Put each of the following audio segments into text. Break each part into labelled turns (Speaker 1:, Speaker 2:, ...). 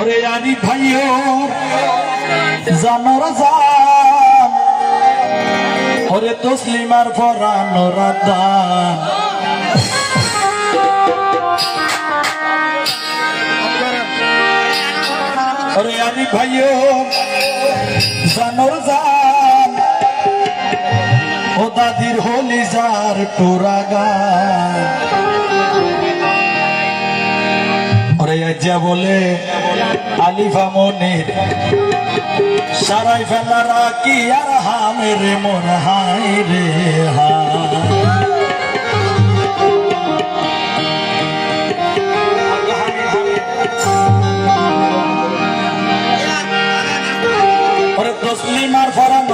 Speaker 1: ওরে আনি জান ওরে তসলিমার পরানো রাদান ওরে আনি ভাইও ও দাদির হলি যার টোরা গান। যা বলে আলিফা মনির সারাই ফেলারা কি আর হামে রে মন হাই রে ওরে তসলিমার ফরান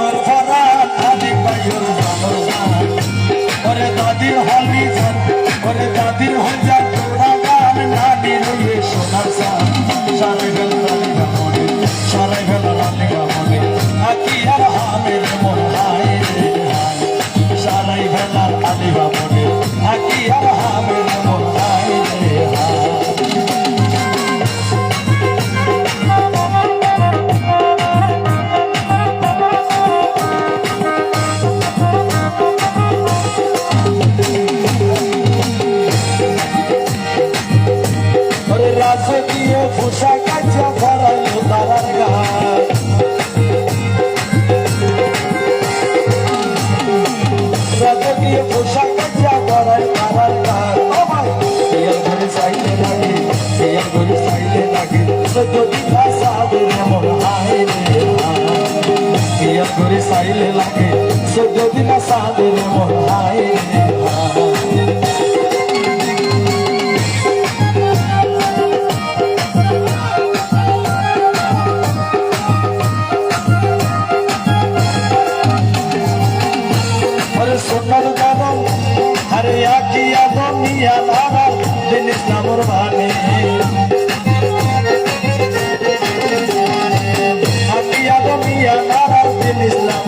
Speaker 1: এর লাগে। সে যদি না সাদের মন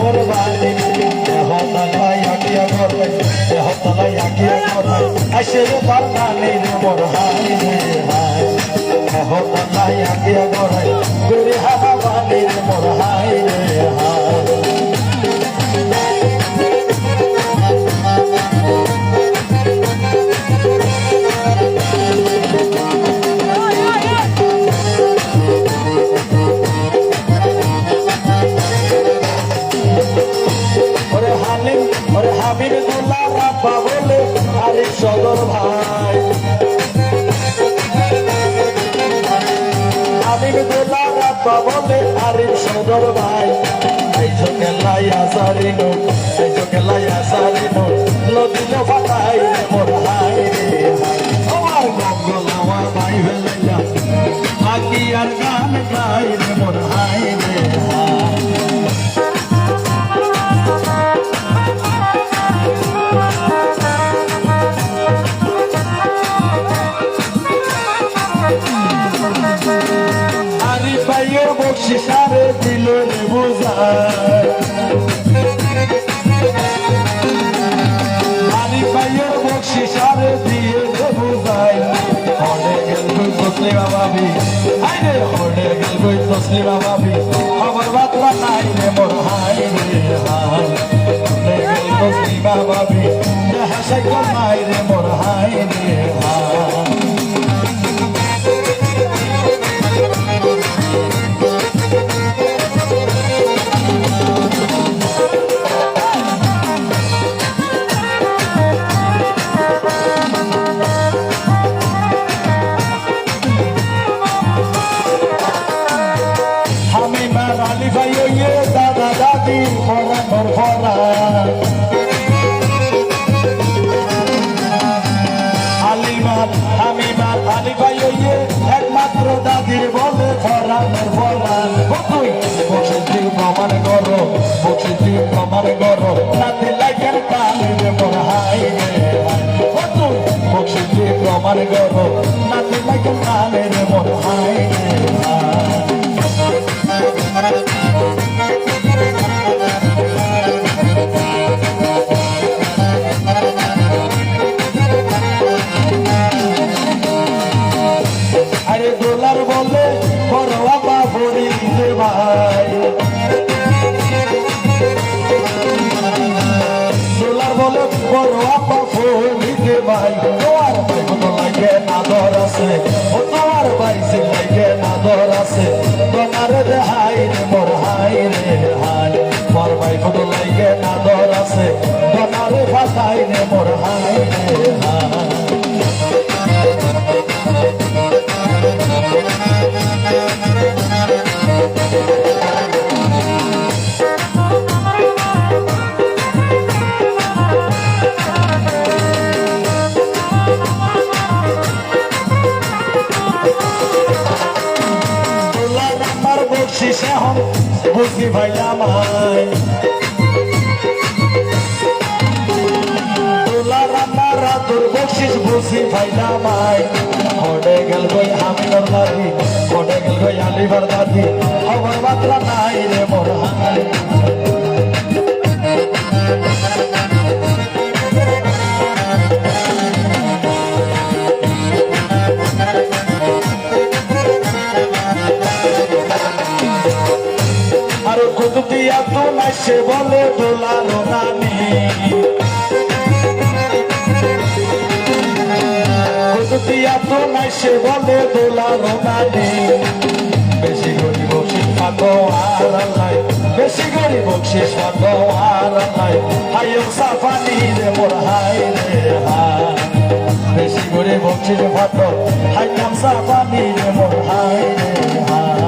Speaker 1: দিন ইসলামর ভানে হতালাই আকিয়া করে হতালাই আকিয়া করে আসে রে তার নানি রে মোর হাই রে হাই হতালাই আকিয়া করে গরি হাবা ভানি রে মোর হাই সদর ভাই। আমি দুল্লা রাব্বা বলে আরে সদর ভাই এই কেলাই আসারি নো হলে গেল কই তসলি বাবাবি খবর বাতরা নাই রে মোর হাই রে হাই হলে গেল তসলি বাবাবি দেখা সাইকেল নাই রে তুই গর্ব নাতি লাগেন কালে মোর রে আছে। তোমার হাই রে মোর হাই রে হাই মোর রে মোর হাই রে হাই গেল গই আলিবার দাদি নাই রে মোর হাই আর কুতুবিয়া তো নাই সে বলে দোলার নানি কুতুবিয়া তোমায় সে বলে দোলার নানি বেশি গরি বকশিস পাতো আর নাই, বেশি গরি বকশিস পাতো আর নাই। হাইও সাফানি রে মোর হাই রে হাই বেশি গরি বকশিস পাতো হাইয়াম সাফানি রে মোর হাই রে হাই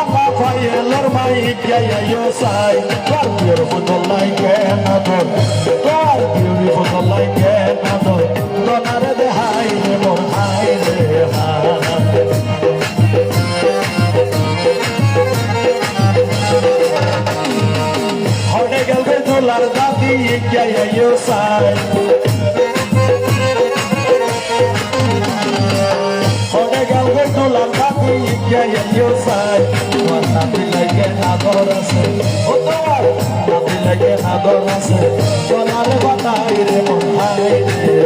Speaker 1: amma faye lor mai kya ya yo sai What beautiful like another What beautiful like another Donar de hai de mor hai de hai হটে গেলবে দোলার দাদি গিয়ে সাই নাতি লাগে নাদর আছে। ও তোমার নাতি লাগে নাদর আছে। সোনার বাতাই রে মন হাই রে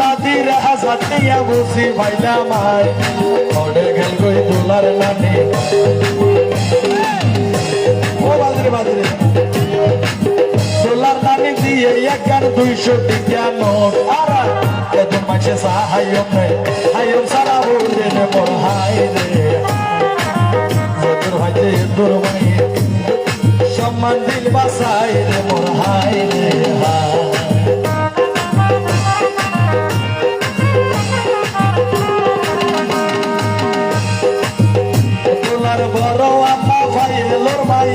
Speaker 1: দাদির হাজার বুঝি ভাইলাম আই হটে গেল গই দোলার নানি ও বাজরে বাজরে। দুইশো টিকা নোট। আর এত মাসে সাহায্য হাইম সারা বললে রে মোর হাই রে তোর ভাইতে তোর ভাই সম্মান দিল বাসাই রে মোর হাই রে হাই তোলার বড় আম্মা ভাই লোর ভাই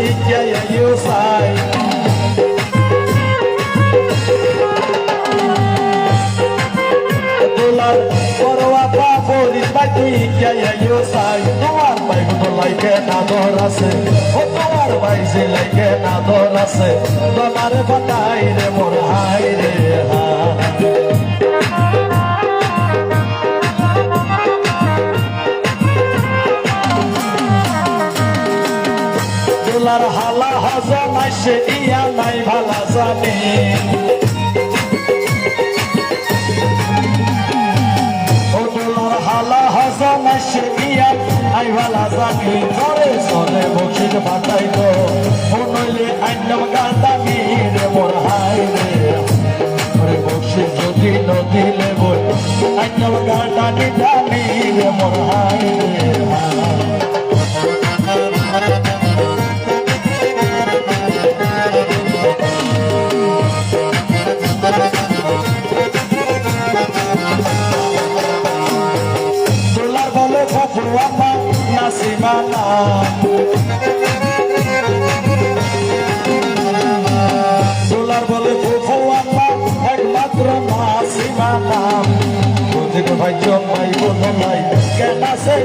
Speaker 1: তোলার বড় আপা ফরিদ ভাই তুই কে ইউ সাই তোমার ভাই তো লাইকে না দর আছে ও তোমার ভাই যে লাইকে না দর আছে তোমার ফাটাই রে মোর হাই রে দোলার হালা হজম আসে ইয়া নাই ভালা জানি নাই ভালা জানি করে সরে বসিত ফাটাই তো। নইলে আইনম গান্দামি রে মোর হাই রে বসিত যদি নদিলে বই আইনম গান্দানি জানি রে মোর হাই রে নাই কেন সে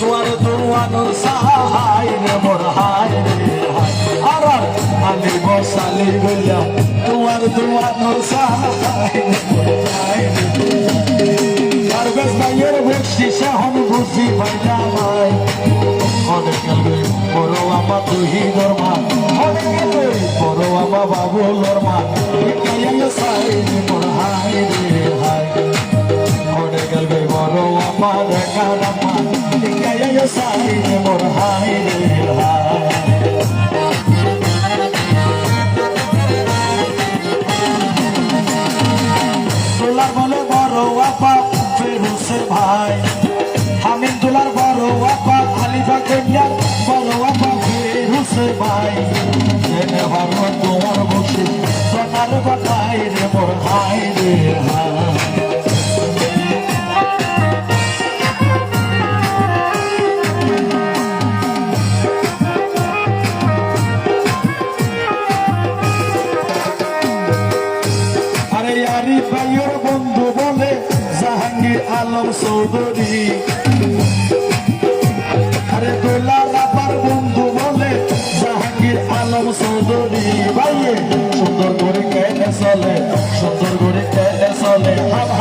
Speaker 1: তোয়ার দুয়ানোর সাহাই রে মোর হাই রে হাই আর আলি বস সালি গুইয়া তোয়ার দুয়ানোর সাহাই রে মোর হাই রে পারবেশ ভাইয়ের বৃষ্টি সাহন বুঝি ভাই। অনেক গেল বড় আমা তুহি দরমা। অনেক গেল বড় আমা বাবু লরমা। সাই হাই রে হাই। অনেক গেল বড় আমা দেখা রামা সাই ভাই জেনে ভালো তোমার বসে। সোনার বাটাই রে মোর হায় রে হাই চলে সুন্দর করে চলে।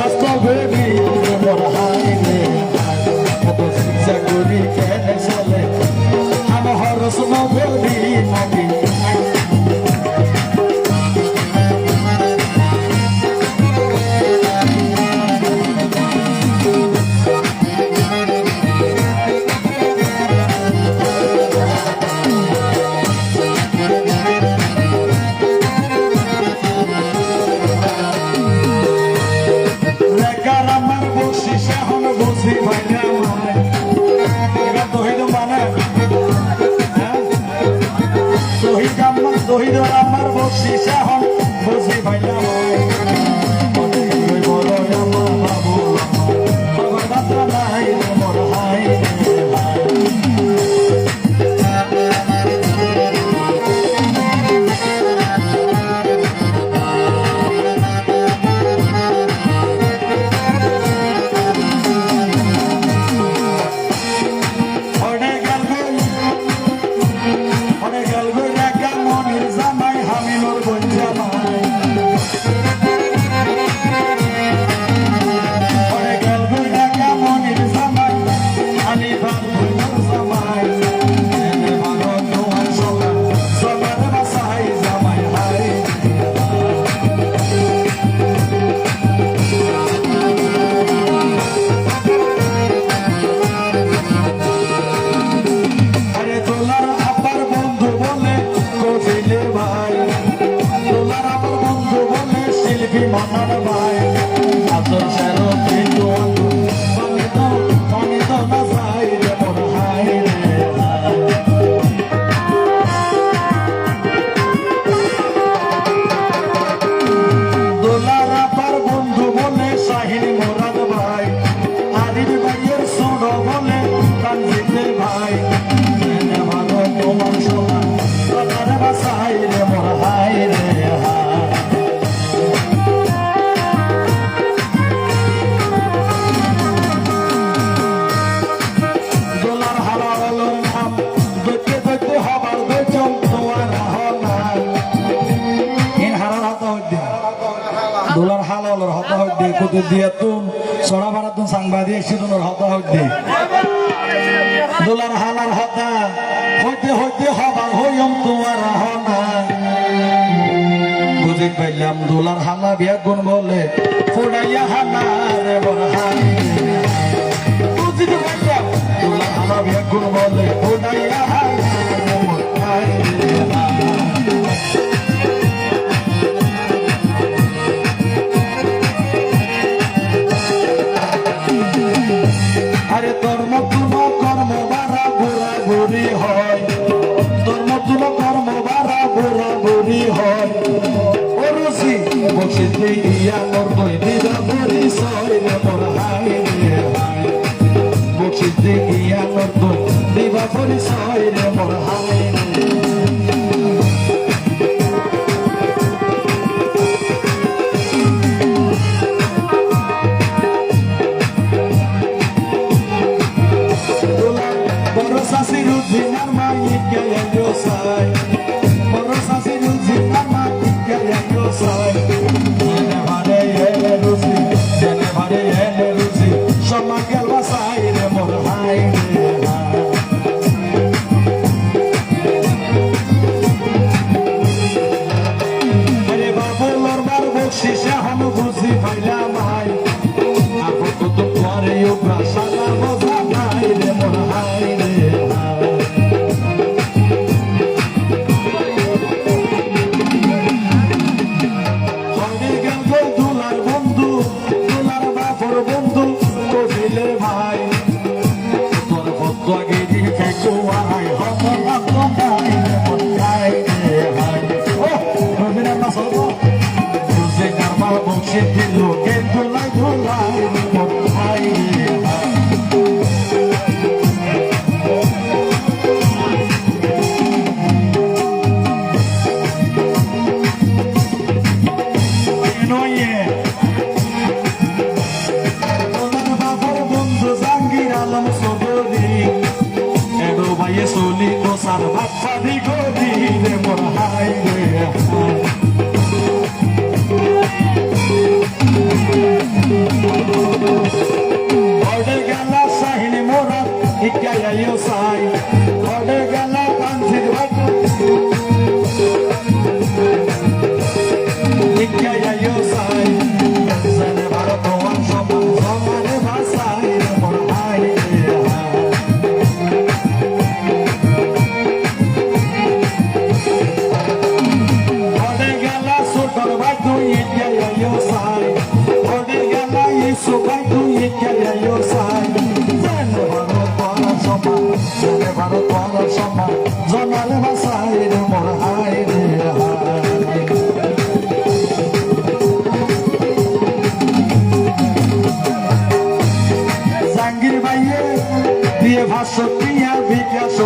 Speaker 1: কুতু দিয়ে তুন সড়া ভাড়া সিদুনের হত হইতে। দোলার হালার হতা, হইতে হইতে হবার হইম তোমার পাইলাম, দোলার হালা বিয়া গুণ বলে, ফুড়াইয়া হানার বরহাই বুঝিতে পাইলাম, দোলার হালা বিয়া গুণ বলে, ফুড়াইয়া হানার বরহাই ধর্ম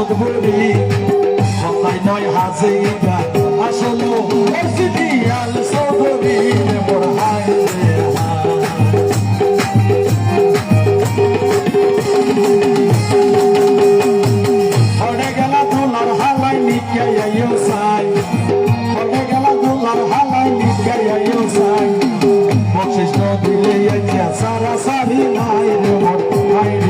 Speaker 1: বুড়ি কথায় নয় হাজিরা আসলো মসজিদি আল সবরি মোর হায় হরে গেলা তোলার হালাই নিকে আইও সাই হরে গেলা তোলার হালাই নিকে আইও সাই বকশিস দিলে আইয়া সারা সারি নাই রে মোর হায়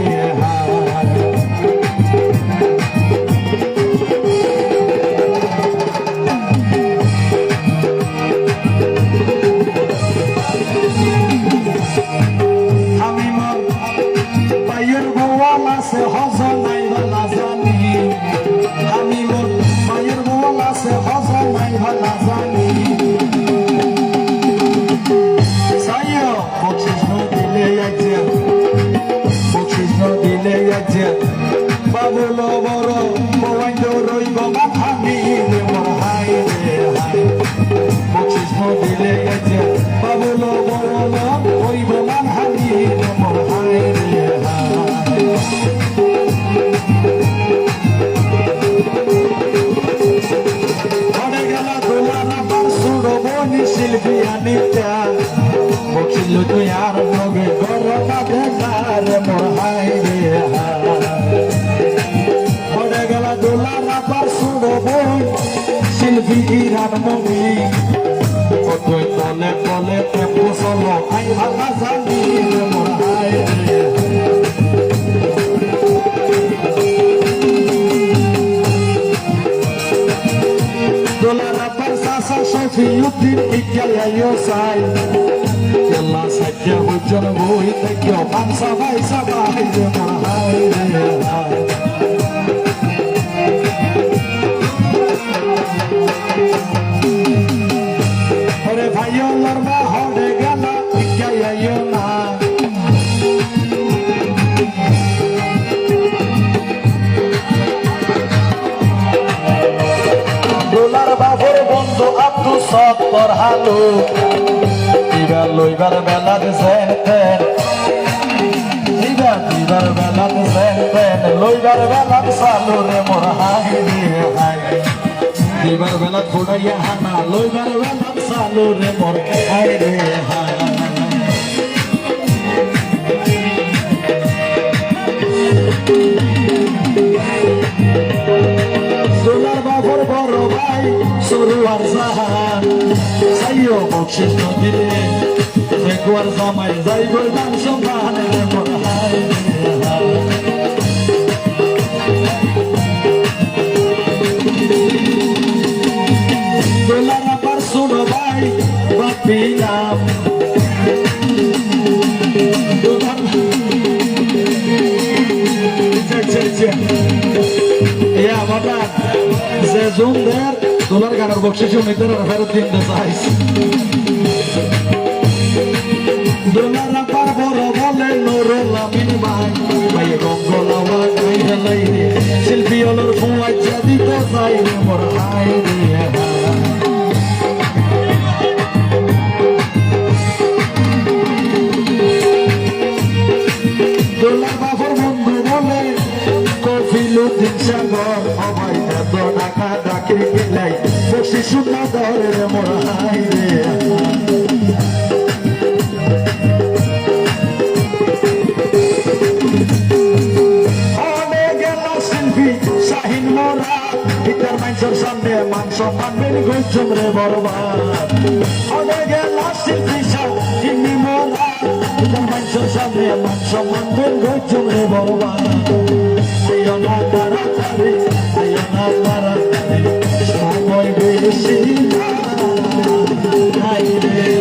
Speaker 1: যদি আর নবে করোনা বেজার মহাই রে পড়ে গেল দোলার আবার শুনব শিল্পী ইরান মমি কতই তলে তলে ফসল আই ভালা জানি রে মহাই রে দোলার আবার সাসা সফি উদ্দিন ইকাল আইও সাই একজন বই কেউ মাংস ভাই সবাই ওরে ভাইও লড়বা হরে গেল আইও না ডোলার বাবুর বন্ধু দিবা লইবার বেলার সেন তেন দিবা দিবার বেলার সেন তেন লইবার বেলার সালু রে মোর হাই রে হাই দিবার বেলা ফোড়াইয়া হানা, লইবার বেলার সালু রে মোর হাই রে হাই সরু আর জাহান সাইও বকশিস নদীরে ফেকুয়ার জামাই যাইব দান সমান রে মোর হাই রে হাই সোলার আবার শুনো ভাই, বাপি নাম। যে দোলার গানের উনিদের ফেরত দিন চাইছ। দোলার আপার বড় বলে নুরুল আমিন ভাই। ভাই রঙ্গলাওয়া গাই ঢালাই রে। শিল্পী অলর চাই রে, মোর হাই রে মোর রে মানুষের সামনে, মাংস মানবেন গইছম রে বরবাদ। সামনে মাংস মেরে গইছম রে বরবাদ। সময় বেশি রে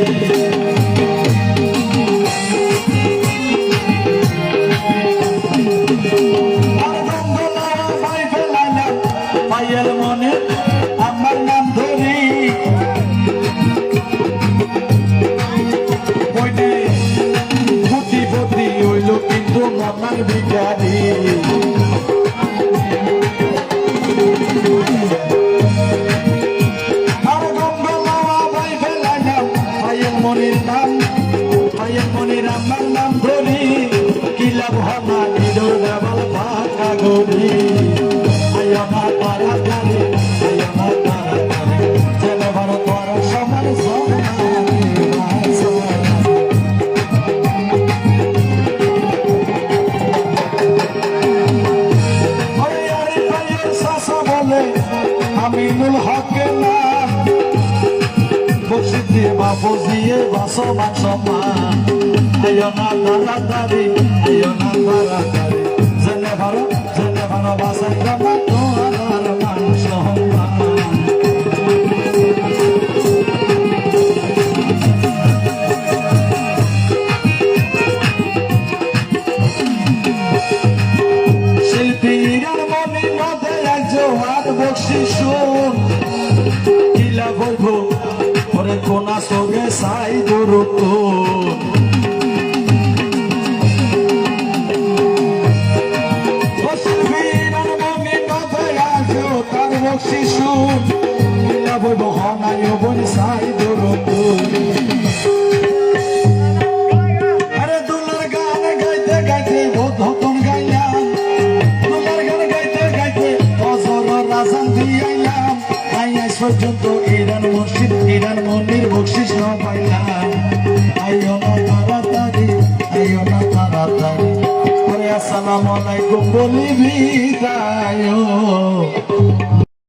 Speaker 1: ভিকারি আর গঙ্গলাওয়া ভাই ফেলাইলাম পায়ের মনির নাম পায়ের মনির আমার নাম ধরি কিলাব হমা নিদর দেবাল গরি আয়না তারা তারে আয়না দিয়ে বা বসিয়ে বাসো বাসো মা আয়ো না তাড়াতাড়ি। আয়ো না তাড়াতাড়ি মান মধ্যে একজন হাত বসি শুন বলব হনাই বলি সাই দূরত্ব আরে দুলার গান গাইতে গাইতে বোধ হতন গাইলাম দুলার গান গাইতে গাইতে অজর রাজান দিয়াইলাম আই পর্যন্ত ইরান মসজিদ ইরান মন্দির বকশিস ন পাইলাম আসসালামু আলাইকুম বলি বিদায়